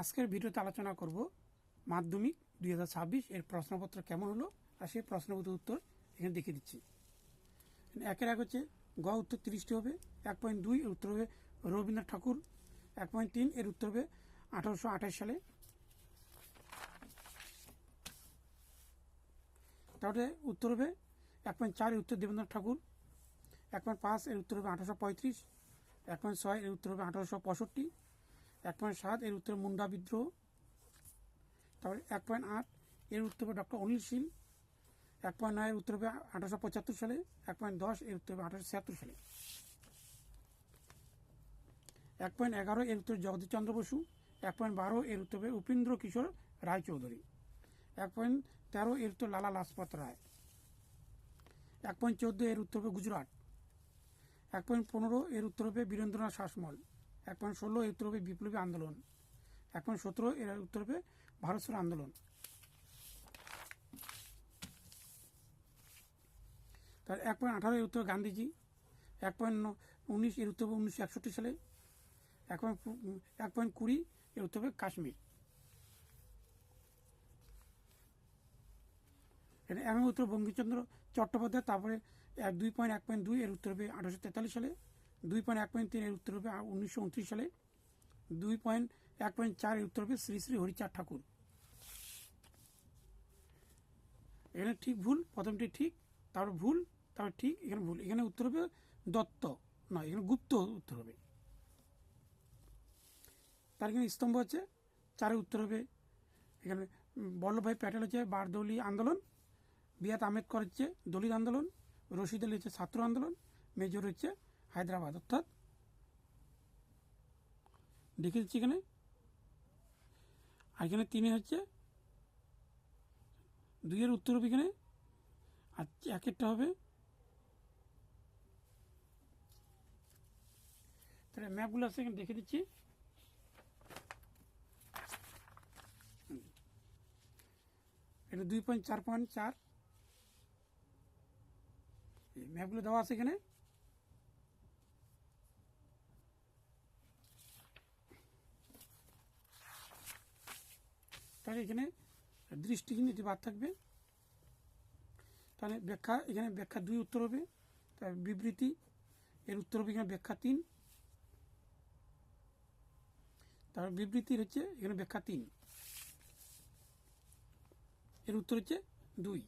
আজকের ভিডিওতে আলোচনা করব মাধ্যমিক দুই হাজার ছাব্বিশ এর প্রশ্নপত্র কেমন হলো? আর সেই প্রশ্নপত্র উত্তর এখানে দেখিয়ে দিচ্ছি। একের এক হচ্ছে, গ উত্তর তিরিশটি হবে, এক পয়েন্ট দুই এর উত্তর হবে রবীন্দ্রনাথ ঠাকুর, এক পয়েন্ট তিন এর উত্তর হবে আঠারোশো আঠাশ সালে। তাহলে উত্তর হবে এক পয়েন্ট চার এর উত্তর দেবেন্দ্রনাথ ঠাকুর, এক পয়েন্ট পাঁচ এর উত্তর হবে আঠারোশো পঁয়ত্রিশ, এক পয়েন্ট ছয় এর উত্তর হবে আঠারোশো পঁয়ষট্টি এক পয়েন্ট সাত এর উত্তর মুন্ডা বিদ্রোহ, তারপরে এক পয়েন্ট আট এর উত্তর ডক্টর অনিল শীল এক পয়েন্ট নয় এর উত্তর হবে আঠারোশো পঁচাত্তর সালে, এক পয়েন্ট দশ এর উত্তর হবে আঠারোশো ছিয়াত্তর সালে। এক পয়েন্ট এগারো এর উত্তর জগদীশ চন্দ্র বসু, এক পয়েন্ট বারো এর উত্তর হবে উপেন্দ্র কিশোর রায়চৌধুরী, এক পয়েন্ট তেরো এর উত্তর লালা লাজপত রায়, এক পয়েন্ট চোদ্দ এর উত্তর হবে গুজরাট, এক পয়েন্ট পনেরো এর উত্তর হবে বীরেন্দ্রনাথ শাসমল এক পয়েন্ট ষোলো, এর উত্তর হবে বিপ্লবী আন্দোলন। এক পয়েন্ট সতেরো, এর উত্তর হবে ভারত ছাড়ো আন্দোলন। তার এক পয়েন্ট আঠারো, এর উত্তর গান্ধীজি। এক পয়েন্ট উনিশ, এর উত্তর হবে উনিশশো একষট্টি সালে। এক পয়েন্ট এক পয়েন্ট কুড়ি, এর উত্তর হবে কাশ্মীর। এটা এম উত্তর বঙ্কিমচন্দ্র চট্টোপাধ্যায়, তারপরে দুই পয়েন্ট, এক পয়েন্ট দুই, এর উত্তর হবে আঠারোশো তেতাল্লিশ সালে। দুই পয়েন্ট এক পয়েন্ট তিনের উত্তর হবে উনিশশো উনত্রিশ সালে। দুই পয়েন্ট এক পয়েন্ট চারের উত্তর হবে শ্রী শ্রী হরিচাঁদ ঠাকুর। এখানে ঠিক ভুল, প্রথমটি ঠিক, তারপর ভুল, তারপর ঠিক, এখানে ভুল। এখানে উত্তর হবে দত্ত, নয়, এখানে গুপ্ত উত্তর হবে। তার এখানে স্তম্ভ হচ্ছে চারের উত্তর হবে। এখানে বল্লভভাই প্যাটেল হচ্ছে বারদৌলি আন্দোলন, বিয়াত আম্বেদকর হচ্ছে দলিত আন্দোলন রশিদ আলী হচ্ছে ছাত্র আন্দোলন, মেজর হচ্ছে হায়দ্রাবাদ, অর্থাৎ দেখে দিচ্ছি এখানে? আর এখানে তিনে হচ্ছে, দুইয়ের উত্তর হবে এখানে, আর একেরটা হবে তাহলে ম্যাপগুলো আছে এখানে দেখে দিচ্ছি। এটা দুই পয়েন্ট চার পয়েন্ট চার। ম্যাপগুলো দেওয়া আছে এখানে। তাহলে এখানে দৃষ্টিহীন বাদ থাকবে। তাহলে ব্যাখ্যা, এখানে ব্যাখ্যা দুই উত্তর হবে। তার বিবৃতি, এর উত্তর হবে এখানে ব্যাখ্যা তিন। তারপর বিবৃতির হচ্ছে এখানে ব্যাখ্যা তিন। এর উত্তর হচ্ছে দুই।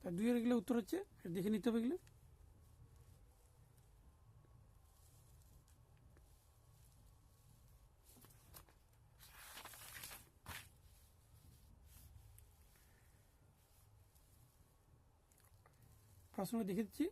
তা দুইয়ের এগুলো উত্তর হচ্ছে, দেখে নিতে হবে এগুলো। প্রশ্নটা দেখে দিচ্ছি।